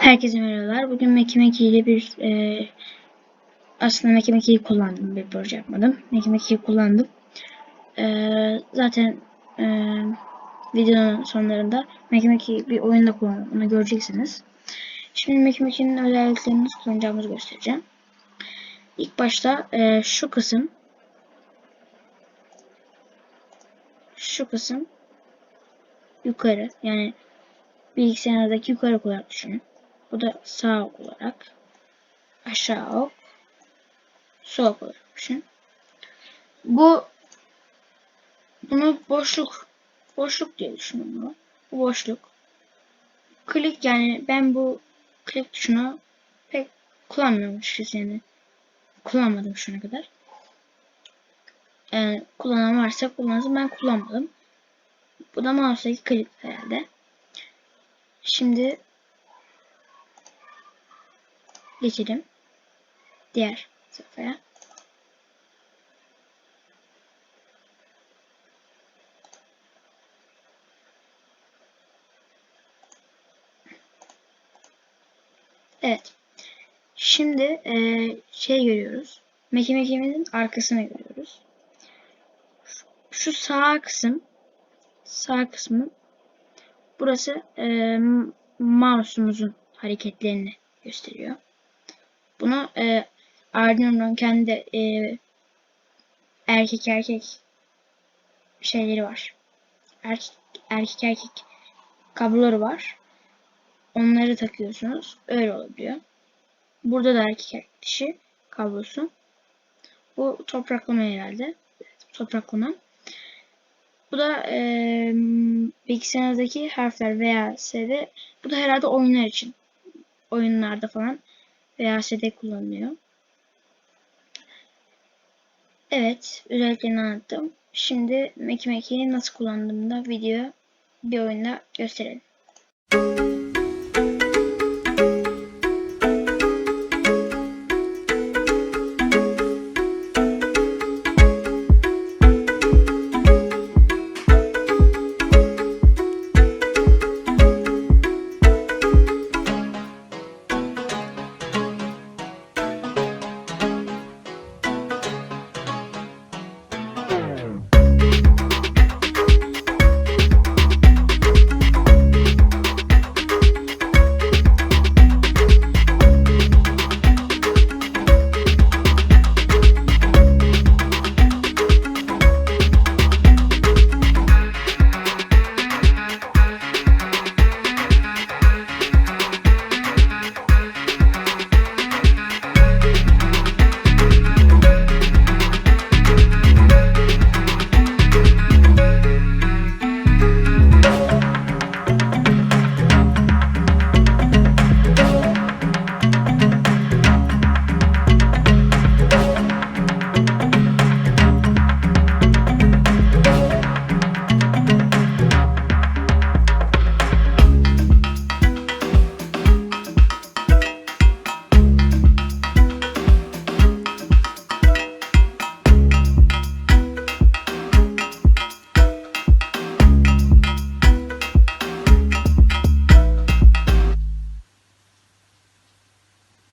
Herkese merhabalar. Bugün Mekimeki ile bir e, aslında Mekimeki'yi kullandım. Bir proje yapmadım. Mekimeki'yi kullandım. E, zaten e, videonun sonlarında Mekimeki bir oyunda kullandım. Onu göreceksiniz. Şimdi Mekimeki'nin özelliklerini nasıl kullanacağımızı göstereceğim. İlk başta e, şu kısım şu kısım yukarı yani bilgisayardaki yukarı olarak düşünün. Bu da sağ olarak. Aşağı ok. Sol ok olarak düşün. Bu bunu boşluk boşluk diye düşünün bunu. Bu boşluk. Klik yani ben bu klik tuşunu pek kullanmıyorum açıkçası yani. Kullanmadım şuna kadar. Yani kullanan varsa kullansın ben kullanmadım. Bu da mouse'daki klik herhalde. Şimdi geçelim diğer sayfaya. Evet. Şimdi e, şey görüyoruz. Mekimekimizin arkasını görüyoruz. Şu sağ kısım sağ kısmı burası e, mouse'umuzun hareketlerini gösteriyor. Bunu e, Arduino'nun kendi e, erkek erkek şeyleri var. Erkek erkek, erkek kabloları var. Onları takıyorsunuz. Öyle olabiliyor. Burada da erkek erkek dişi kablosu. Bu topraklama herhalde. Evet, topraklama. Bu da e, bilgisayarınızdaki harfler veya S'de. Bu da herhalde oyunlar için. Oyunlarda falan veya S'de kullanılıyor. Evet, özelliklerini anlattım. Şimdi Meki Meki'yi nasıl kullandığımı da video bir oyunda gösterelim.